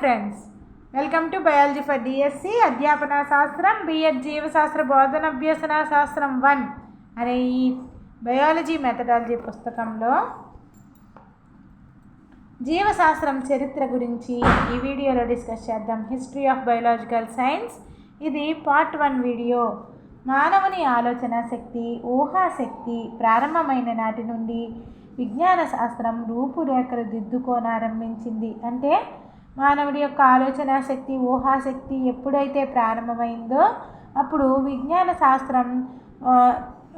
Friends welcome to biology for DSC అధ్యాపన శాస్త్రం BEd జీవశాస్త్ర బోధన అభ్యసన శాస్త్రం వన్ అనే ఈ బయాలజీ మెథడాలజీ పుస్తకంలో జీవశాస్త్రం చరిత్ర గురించి ఈ వీడియోలో డిస్కస్ చేద్దాం. హిస్టరీ ఆఫ్ బయోలాజికల్ సైన్స్ ఇది పార్ట్ వన్ వీడియో మానవుని ఆలోచన శక్తి ఊహాశక్తి ప్రారంభమైన నాటి నుండి విజ్ఞాన శాస్త్రం రూపురేఖలు దిద్దుకోనారంభించింది. అంటే మానవుడి యొక్క ఆలోచన శక్తి ఊహాశక్తి ఎప్పుడైతే ప్రారంభమైందో అప్పుడు విజ్ఞాన శాస్త్రం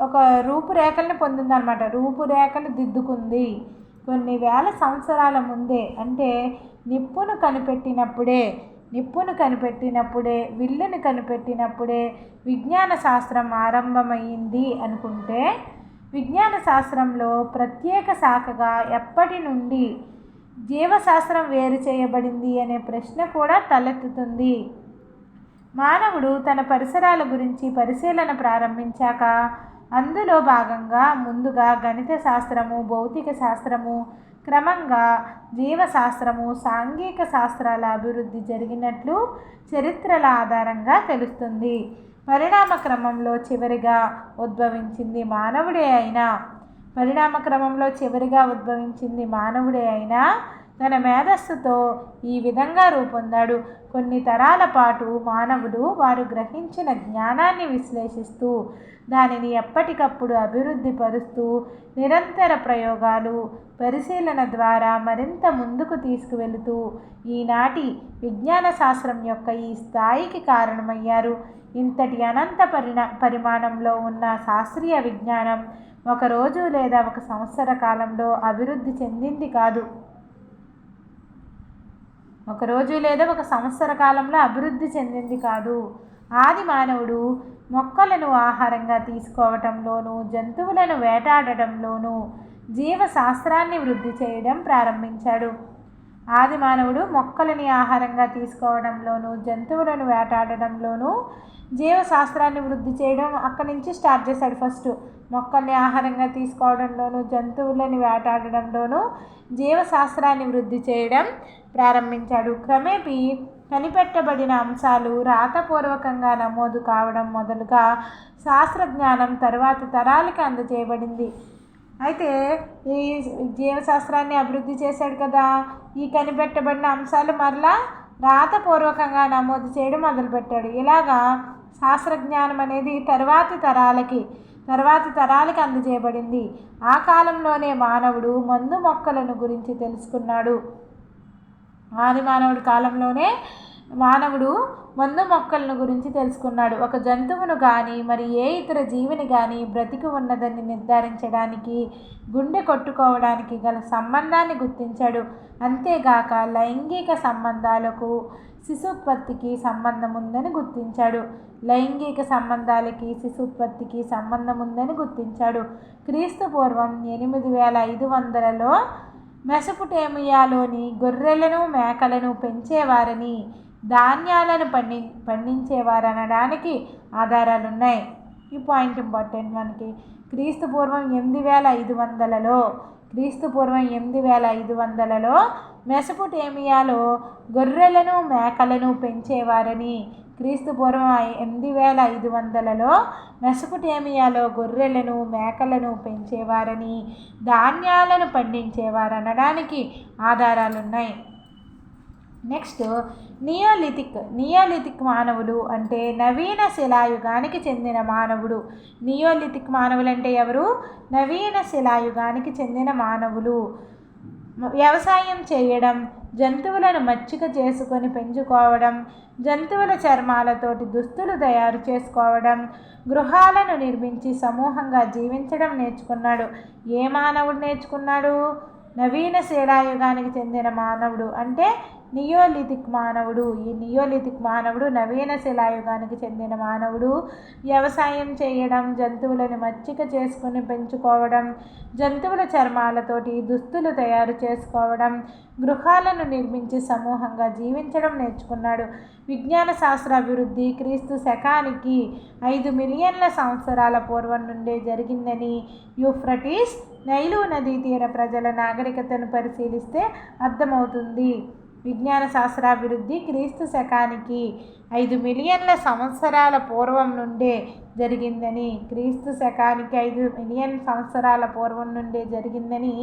ఒక రూపురేఖల్ని పొందిందనమాట రూపురేఖలు దిద్దుకుంది. కొన్ని వేల సంవత్సరాల ముందే అంటే నిప్పును కనిపెట్టినప్పుడే నిప్పును కనిపెట్టినప్పుడే విల్లును కనిపెట్టినప్పుడే విజ్ఞాన శాస్త్రం ఆరంభమైంది అనుకుంటే విజ్ఞాన శాస్త్రంలో ప్రత్యేక శాఖగా ఎప్పటి నుండి జీవశాస్త్రం వేరు చేయబడింది అనే ప్రశ్న కూడా తలెత్తుతుంది. మానవుడు తన పరిసరాల గురించి పరిశీలన ప్రారంభించాక అందులో భాగంగా ముందుగా గణిత శాస్త్రము భౌతిక శాస్త్రము క్రమంగా జీవశాస్త్రము సాంఘిక శాస్త్రాల అభివృద్ధి జరిగినట్లు చరిత్రల ఆధారంగా తెలుస్తుంది. పరిణామ క్రమంలో చివరిగా ఉద్భవించింది మానవుడే అయినా పరిణామ క్రమంలో చివరిగా ఉద్భవించింది మానవుడే అయినా తన మేధస్సుతో ఈ విధంగా రూపొందాడు. కొన్ని తరాల పాటు మానవుడు వారు గ్రహించిన జ్ఞానాన్ని విశ్లేషిస్తూ దానిని ఎప్పటికప్పుడు అభివృద్ధి పరుస్తూ నిరంతర ప్రయోగాలు పరిశీలన ద్వారా మరింత ముందుకు తీసుకువెళుతూ ఈనాటి విజ్ఞాన శాస్త్రం యొక్క ఈ స్థాయికి కారణమయ్యారు. ఇంతటి అనంత పరిణా పరిమాణంలో ఉన్న శాస్త్రీయ విజ్ఞానం ఒక రోజు లేదా ఒక సంవత్సర కాలంలో అభివృద్ధి చెందింది కాదు. ఒక రోజు లేదా ఒక సంవత్సర కాలంలో అభివృద్ధి చెందింది కాదు. ఆది మానవుడు మొక్కలను ఆహారంగా తీసుకోవటంలోనూ జంతువులను వేటాడటంలోనూ జీవశాస్త్రాన్ని వృద్ధి చేయడం ప్రారంభించాడు. ఆది మానవుడు మొక్కలని ఆహారంగా తీసుకోవడంలోనూ జంతువులను వేటాడడంలోనూ జీవశాస్త్రాన్ని వృద్ధి చేయడం అక్కడి నుంచి స్టార్ట్ చేశాడు ఫస్ట్. మొక్కల్ని ఆహారంగా తీసుకోవడంలోనూ జంతువులని వేటాడడంలోనూ జీవశాస్త్రాన్ని వృద్ధి చేయడం ప్రారంభించాడు. క్రమేపీ కనిపెట్టబడిన అంశాలు రాతపూర్వకంగా నమోదు కావడం మొదలుగా శాస్త్రజ్ఞానం తర్వాత తరాలకి అందజేయబడింది. అయితే ఈ జీవశాస్త్రాన్ని అభివృద్ధి చేశాడు కదా. ఈ కనిపెట్టబడిన అంశాలు మరలా రాతపూర్వకంగా నమోదు చేయడం మొదలుపెట్టాడు. ఇలాగా శాస్త్రజ్ఞానం అనేది తర్వాతి తరాలకి తర్వాతి తరాలకి అందజేయబడింది. ఆ కాలంలోనే మానవుడు మందు మొక్కలను గురించి తెలుసుకున్నాడు. ఆది మానవుడి కాలంలోనే మానవుడు మందు మొక్కలను గురించి తెలుసుకున్నాడు. ఒక జంతువును కానీ మరి ఏ ఇతర జీవిని కానీ బ్రతికి ఉన్నదని నిర్ధారించడానికి గుండె కొట్టుకోవడానికి గల సంబంధాన్ని గుర్తించాడు. అంతేగాక లైంగిక సంబంధాలకు శిశుత్పత్తికి సంబంధం ఉందని గుర్తించాడు. లైంగిక సంబంధాలకి శిశుత్పత్తికి సంబంధం ఉందని గుర్తించాడు. క్రీస్తు పూర్వం ఎనిమిది వేల ఐదు వందలలో మెసపుటేమియాలోని గొర్రెలను మేకలను పెంచేవారని ధాన్యాలను పండి పండించేవారు అనడానికి ఆధారాలు ఆధారాలున్నాయి. ఈ పాయింట్ ఇంపార్టెంట్ మనకి. క్రీస్తు పూర్వం ఎనిమిది వేల ఐదు వందలలో క్రీస్తు పూర్వం ఎనిమిది వేల ఐదు వందలలో మెసపుటేమియాలో గొర్రెలను మేకలను పెంచేవారని క్రీస్తు పూర్వం ఎనిమిది వేల ఐదు వందలలో మెసపుటేమియాలో గొర్రెలను మేకలను పెంచేవారని ధాన్యాలను పండించేవారనడానికి ఆధారాలున్నాయి. నెక్స్ట్ నియోలిథిక్ నియోలిథిక్ మానవులు అంటే నవీన శిలాయుగానికి చెందిన మానవుడు. నియోలిథిక్ మానవులు అంటే ఎవరు? నవీన శిలాయుగానికి చెందిన మానవులు. వ్యవసాయం చేయడం జంతువులను మచ్చిక చేసుకొని పెంచుకోవడం జంతువుల చర్మాలతోటి దుస్తులు తయారు చేసుకోవడం గృహాలను నిర్మించి సమూహంగా జీవించడం నేర్చుకున్నాడు. ఏ మానవుడు నేర్చుకున్నాడు? నవీన శిలాయుగానికి చెందిన మానవుడు. అంటే నియోలిథిక్ మానవుడు. ఈ నియోలిథిక్ మానవుడు నవీన శిలాయుగానికి చెందిన మానవుడు. వ్యవసాయం చేయడం జంతువులను మచ్చిక చేసుకుని పెంచుకోవడం జంతువుల చర్మాలతోటి దుస్తులు తయారు చేసుకోవడం గృహాలను నిర్మించి సమూహంగా జీవించడం నేర్చుకున్నాడు. విజ్ఞాన శాస్త్ర అభివృద్ధి క్రీస్తు శకానికి ఐదు మిలియన్ల సంవత్సరాల పూర్వం నుండే జరిగిందని యూఫ్రటీస్ నైలు నదీ తీర ప్రజల నాగరికతను పరిశీలిస్తే అర్థమవుతుంది. విజ్ఞాన శాస్త్రాభివృద్ధి క్రీస్తు శకానికి ఐదు మిలియన్ల సంవత్సరాల పూర్వం నుండే జరిగిందని క్రీస్తు శకానికి ఐదు మిలియన్ సంవత్సరాల పూర్వం నుండే జరిగిందని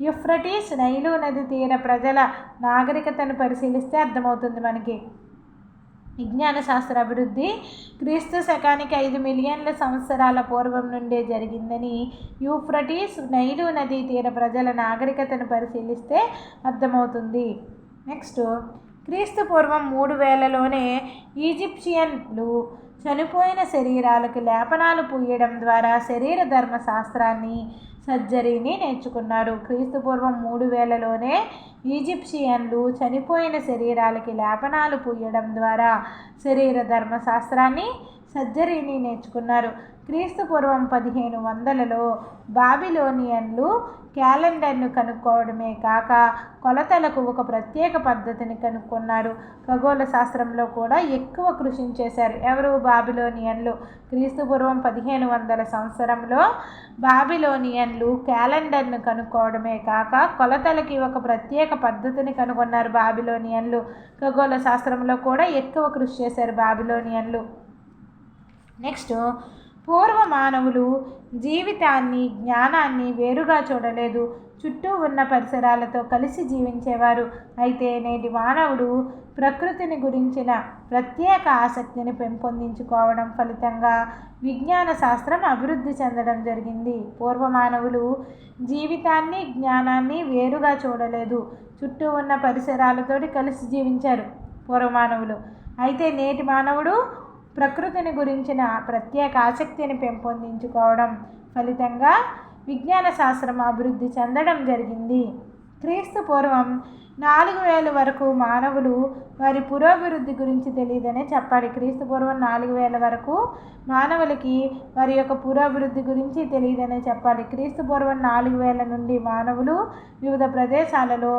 యుఫ్రటీస్ నైలు నది తీర ప్రజల నాగరికతను పరిశీలిస్తే అర్థమవుతుంది మనకి. విజ్ఞాన శాస్త్ర అభివృద్ధి క్రీస్తు శకానికి ఐదు మిలియన్ల సంవత్సరాల పూర్వం నుండే జరిగిందని యూఫ్రటీస్ నైలు నదీ తీర ప్రజల నాగరికతను పరిశీలిస్తే అర్థమవుతుంది. నెక్స్ట్ క్రీస్తు పూర్వం మూడు వేలలోనే ఈజిప్షియన్లు చనిపోయిన శరీరాలకు లేపనాలు పూయడం ద్వారా శరీర ధర్మశాస్త్రాన్ని సర్జరీని నేర్చుకున్నారు. క్రీస్తు పూర్వం మూడు వేలలోనే ఈజిప్షియన్లు చనిపోయిన శరీరాలకి లేపనాలు పూయడం ద్వారా శరీర ధర్మశాస్త్రాన్ని సర్జరీని నేర్చుకున్నారు. క్రీస్తు పూర్వం పదిహేను వందలలో బాబిలోనియన్లు క్యాలెండర్ను కనుక్కోవడమే కాక కొలతలకు ఒక ప్రత్యేక పద్ధతిని కనుక్కున్నారు. ఖగోళ శాస్త్రంలో కూడా ఎక్కువ కృషి చేశారు. ఎవరు? బాబిలోనియన్లు. క్రీస్తు పూర్వం పదిహేను వందల సంవత్సరంలో బాబిలోనియన్లు క్యాలెండర్ను కనుక్కోవడమే కాక కొలతలకి ఒక ప్రత్యేక పద్ధతిని కనుగొన్నారు బాబిలోనియన్లు. ఖగోళ శాస్త్రంలో కూడా ఎక్కువ కృషి చేశారు బాబిలోనియన్లు. నెక్స్ట్ పూర్వ మానవులు జీవితాన్ని జ్ఞానాన్ని వేరుగా చూడలేదు. చుట్టూ ఉన్న పరిసరాలతో కలిసి జీవించేవారు. అయితే నేటి మానవుడు ప్రకృతిని గురించిన ప్రత్యేక ఆసక్తిని పెంపొందించుకోవడం ఫలితంగా విజ్ఞాన శాస్త్రం అభివృద్ధి చెందడం జరిగింది. పూర్వ మానవులు జీవితాన్ని జ్ఞానాన్ని వేరుగా చూడలేదు. చుట్టూ ఉన్న పరిసరాలతోటి కలిసి జీవించారు పూర్వ మానవులు అయితే నేటి మానవుడు ప్రకృతిని గురించిన ప్రత్యేక ఆసక్తిని పెంపొందించుకోవడం ఫలితంగా విజ్ఞాన శాస్త్రం అభివృద్ధి చెందడం జరిగింది. క్రీస్తు పూర్వం నాలుగు వేల వరకు మానవులు వారి పురోభివృద్ధి గురించి తెలియదనే చెప్పాలి. క్రీస్తు పూర్వం నాలుగు వేల వరకు మానవులకి వారి యొక్క పురోభివృద్ధి గురించి తెలియదనే చెప్పాలి. క్రీస్తు పూర్వం నాలుగు వేల నుండి మానవులు వివిధ ప్రదేశాలలో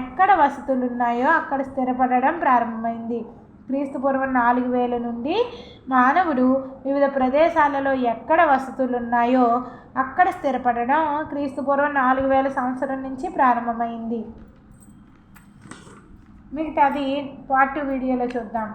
ఎక్కడ వసతులు ఉన్నాయో అక్కడ స్థిరపడడం ప్రారంభమైంది. క్రీస్తు పూర్వం నాలుగు వేల నుండి మానవుడు వివిధ ప్రదేశాలలో ఎక్కడ వసతులు ఉన్నాయో అక్కడ స్థిరపడడం క్రీస్తు పూర్వం నాలుగు వేల సంవత్సరం నుంచి ప్రారంభమైంది. మిగతాది పార్ట్ వీడియోలో చూద్దాం.